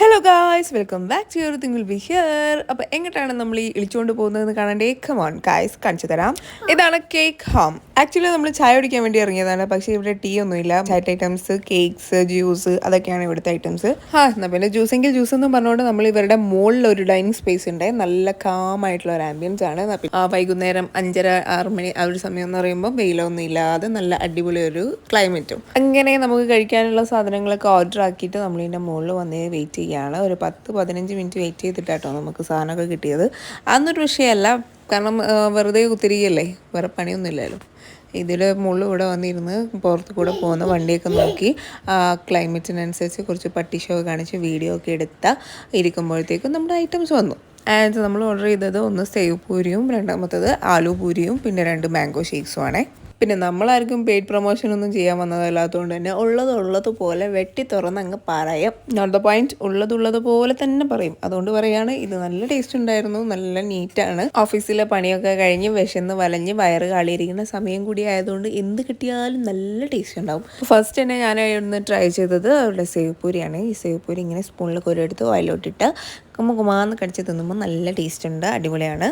Hello guys welcome back to your thing will be here അപ്പോൾ എങ്ങോട്ടാണ് നമ്മൾ ഈ ഇളിച്ചുകൊണ്ട് പോകുന്നതെന്ന് കാണാൻ കമോൺ ഗായ്സ് കാണിച്ചു തരാം. ഇതാണ് കേക്ക് ഹോം ആക്ച്വലി നമ്മൾ ചായ കുടിക്കാൻ വേണ്ടി ഇറങ്ങിയതാണ്. പക്ഷേ ഇവിടെ ടീ ഒന്നുമില്ല. ചാറ്റ് ഐറ്റംസ് കേക്ക്സ് ജ്യൂസ് അതൊക്കെയാണ് ഇവിടുത്തെ ഐറ്റംസ് ആ എന്നാൽ പിന്നെ ജ്യൂസ് എങ്കിൽ ജ്യൂസ് എന്ന് പറഞ്ഞുകൊണ്ട് നമ്മൾ ഇവരുടെ മുകളിൽ ഒരു ഡൈനിങ് സ്പേസ് ഉണ്ട്. നല്ല കാം ആയിട്ടുള്ള ഒരു ആംബിയൻസ് ആണ്. ആ, വൈകുന്നേരം അഞ്ചര ആറ് മണി ആ ഒരു സമയം എന്ന് പറയുമ്പോൾ വെയിലൊന്നും ഇല്ലാതെ നല്ല അടിപൊളി ഒരു ക്ലൈമറ്റും അങ്ങനെ നമുക്ക് കഴിക്കാനുള്ള സാധനങ്ങളൊക്കെ ഓർഡർ ആക്കിയിട്ട് നമ്മൾ ഇതിന്റെ മുകളിൽ വന്ന് വെയിറ്റ് ചെയ്യുകയാണ് ഒരു പത്ത് പതിനഞ്ച് മിനിറ്റ് വെയിറ്റ് ചെയ്തിട്ടാട്ടോ നമുക്ക് സാധനമൊക്കെ കിട്ടിയത്. അന്നൊരു വിഷയമല്ല. കാരണം വെറുതെ കുത്തിരികയല്ലേ വേറെ പണിയൊന്നുമില്ലല്ലോ. ഇതിൽ മുള്ളു ഇവിടെ വന്നിരുന്ന് പുറത്ത് കൂടെ പോകുന്ന വണ്ടിയൊക്കെ നോക്കി ക്ലൈമറ്റിനനുസരിച്ച് കുറച്ച് പട്ടിഷോ കാണിച്ച് വീഡിയോ ഒക്കെ എടുത്ത ഇരിക്കുമ്പോഴത്തേക്കും നമ്മുടെ ഐറ്റംസ് വന്നു. ആൻഡ് നമ്മൾ ഓർഡർ ചെയ്തത് ഒന്ന് സേവ് പൂരിയും രണ്ടാമത്തത് ആലു പൂരിയും പിന്നെ രണ്ട് മാംഗോ ഷേക്സും ആണേ. പിന്നെ നമ്മളാർക്കും പെയ്ഡ് പ്രൊമോഷൻ ഒന്നും ചെയ്യാൻ വന്നതല്ലാത്തതുകൊണ്ട് തന്നെ ഉള്ളത് ഉള്ളത് പോലെ വെട്ടി തുറന്ന് അങ്ങ് പറയാം. നോട്ട് ദ പോയിന്റ് ഉള്ളത് ഉള്ളത് പോലെ തന്നെ പറയും. അതുകൊണ്ട് പറയാണ് ഇത് നല്ല ടേസ്റ്റ് ഉണ്ടായിരുന്നു നല്ല നീറ്റാണ് ഓഫീസിലെ പണിയൊക്കെ കഴിഞ്ഞ് വിശന്ന് വലഞ്ഞ് വയറ് കാളിയിരിക്കുന്ന സമയം കൂടി ആയതുകൊണ്ട് എന്ത് കിട്ടിയാലും നല്ല ടേസ്റ്റ് ഉണ്ടാവും. ഫസ്റ്റ് തന്നെ ഞാൻ ഇവിടുന്ന് ട്രൈ ചെയ്തത് അവരുടെ സേവ്പൂരിയാണ് ഈ സേവ്പൂരി ഇങ്ങനെ സ്പൂണിൽ കൊരെടുത്ത് വായിലോട്ടിട്ട് കുമ്മ കുമാന്ന് കടിച്ച് തിന്നുമ്പോൾ നല്ല ടേസ്റ്റ് ഉണ്ട് അടിപൊളിയാണ്.